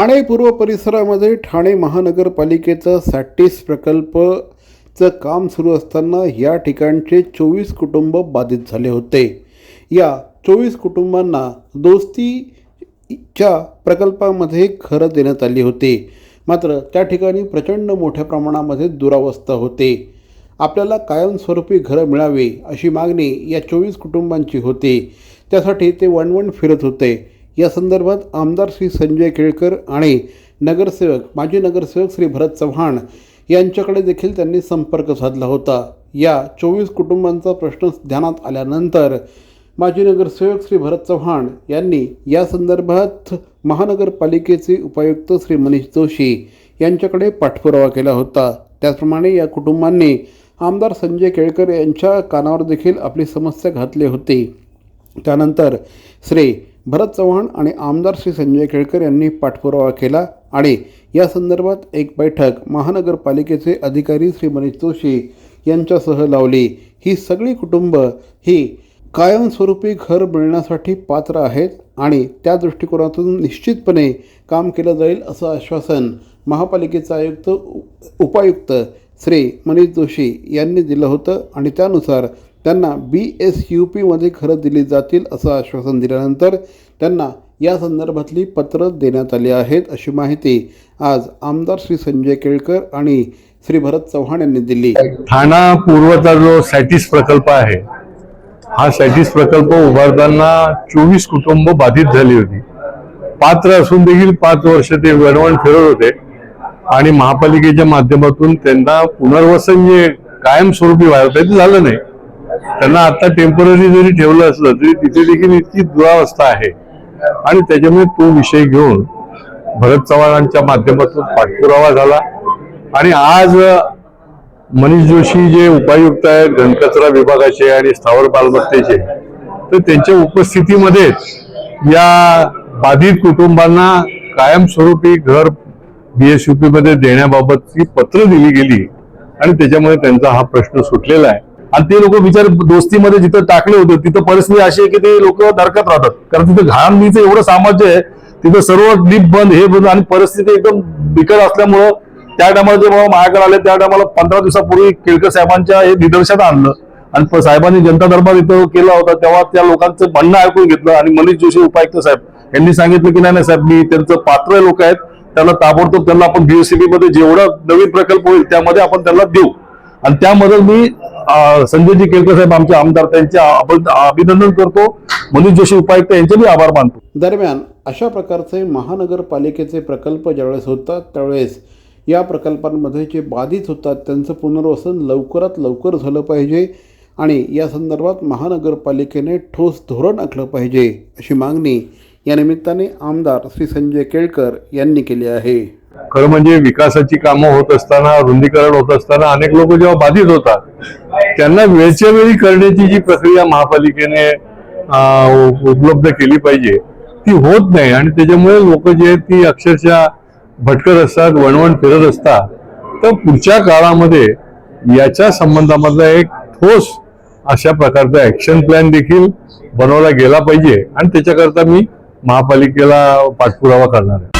ठाणे पूर्व परिसरामध्ये ठाणे महानगरपालिकेचा सॅटिस प्रकल्पचं काम सुरू असताना या ठिकाणचे चोवीस कुटुंब बाधित झाले होते. या चोवीस कुटुंबांना दोस्तीच्या प्रकल्पामध्ये घरं देण्यात आली होती. मात्र त्या ठिकाणी प्रचंड मोठ्या प्रमाणामध्ये दुरावस्था होते. आपल्याला कायमस्वरूपी घरं मिळावी अशी मागणी या चोवीस कुटुंबांची होती. त्यासाठी ते वणवण फिरत होते. या संदर्भात आमदार श्री संजय केळकर आणि नगरसेवक माजी नगरसेवक श्री भरत चव्हाण यांच्याकडे देखील त्यांनी संपर्क साधला होता. या चोवीस कुटुंबांचा प्रश्न ध्यानात आल्यानंतर माजी नगरसेवक श्री भरत चव्हाण यांनी या संदर्भात महानगरपालिकेचे उपायुक्त श्री मनीष जोशी यांच्याकडे पाठपुरावा केला होता. त्याचप्रमाणे या कुटुंबांनी आमदार संजय केळकर यांच्या कानावर देखील आपली समस्या घातली होती. त्यानंतर श्री भरत चव्हाण आणि आमदार श्री संजय केळकर यांनी पाठपुरावा केला आणि या संदर्भात एक बैठक महानगरपालिकेचे अधिकारी श्री मनीष जोशी यांच्यासह लावली. ही सगळी कुटुंब ही कायमस्वरूपी घर मिळण्यासाठी पात्र आहेत आणि त्या दृष्टिकोनातून निश्चितपणे काम केलं जाईल असं आश्वासन महापालिकेचा आयुक्त उ- उपायुक्त श्री मनीष जोशी यांनी दिलं होतं आणि त्यानुसार त्यांना बी एस यू पीमध्ये घरं दिली जातील असं आश्वासन दिल्यानंतर त्यांना या संदर्भातली पत्र देण्यात आली आहेत अशी माहिती आज आमदार श्री संजय केळकर आणि श्री भरत चव्हाण यांनी दिली. ठाणा पूर्वचा जो सॅटिस प्रकल्प आहे हा सॅटिस प्रकल्प उभारताना चोवीस कुटुंब बाधित झाली होती. पात्र असून देखील पाच वर्ष ते वणवण फिरत होते आणि महापालिकेच्या माध्यमातून त्यांना पुनर्वसन जे कायमस्वरूपी व्हायचं ते झालं नाही. त्यांना आता टेंपररी जरी ठेवलं असलं तरी तिथे देखील इतकी दुरावस्था आहे. आणि त्याच्यामुळे तो विषय घेऊन भरत चव्हाणांच्या माध्यमातून पाठपुरावा झाला. आणि आज मनीष जोशी जे उपायुक्त आहेत घनकचरा विभागाचे आणि स्थावर मालमत्तेचे तर त्यांच्या उपस्थितीमध्येच या बाधित कुटुंबांना कायमस्वरूपी घर बीएसयूपी मध्ये देण्याबाबतची पत्र दिली गेली. आणि त्याच्यामुळे त्यांचा हा प्रश्न सुटलेला आहे. आणि ते लोक विचार दोस्तीमध्ये जिथं टाकले होते तिथं परिस्थिती अशी आहे की ते लोक धडकत राहतात. कारण तिथं घाणीचं एवढं सामर्थ्य आहे तिथं सर्व लिप बंद हे बंद आणि परिस्थिती एकदम बिकट असल्यामुळं त्या टायमाला जेव्हा माझ्याकडे आले त्या टायमाला पंधरा दिवसापूर्वी केळकर साहेबांच्या हे निदर्शनात आणलं. आणि साहेबांनी जनता दरबार इथं केला होता तेव्हा त्या लोकांचं म्हणणं ऐकून घेतलं आणि मनीष जोशी उपायुक्त साहेब यांनी सांगितलं की नाही नाही साहेब मी त्यांचं पात्र लोक आहेत त्याला ताबडतोब त्यांना आपण बीएससीबी मध्ये जेवढा नवीन प्रकल्प होईल त्यामध्ये आपण त्यांना देऊ. आणि त्यामध्ये मी संजयजी केळकर साहेब आमचे आमदार त्यांचे अभिनंदन करतो. मनीष जोशी उपायुक्त यांचे मी आभार मानतो. दरम्यान अशा प्रकारचे महानगरपालिकेचे प्रकल्प ज्यावेळेस होतात त्यावेळेस या प्रकल्पांमध्ये जे बाधित होतात त्यांचं पुनर्वसन लवकरात लवकर झालं पाहिजे आणि या संदर्भात महानगरपालिकेने ठोस धोरण आखलं पाहिजे अशी मागणी या निमित्ताने आमदार श्री संजय केळकर यांनी केली आहे. खरं म्हणजे विकासाची कामं होत असताना रुंदीकरण होत असताना अनेक लोक जेव्हा बाधित होतात त्यांना वेळच्या वेळी करण्याची जी प्रक्रिया महापालिकेने उपलब्ध केली पाहिजे ती होत नाही. आणि त्याच्यामुळे लोक जे आहेत ती अक्षरशः भटकत असतात वणवण फिरत असतात. तर पुढच्या काळामध्ये याच्या संबंधामधला एक ठोस अशा प्रकारचा ऍक्शन प्लॅन देखील बनवला गेला पाहिजे. आणि त्याच्याकरता मी महापालिकेला पाठपुरावा करणार आहे.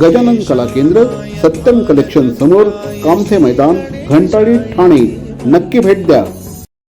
गजानन कला केंद्र सत्यम कलेक्शन समोर कामथे मैदान घंटाळी ठाणे. नक्की भेट द्या.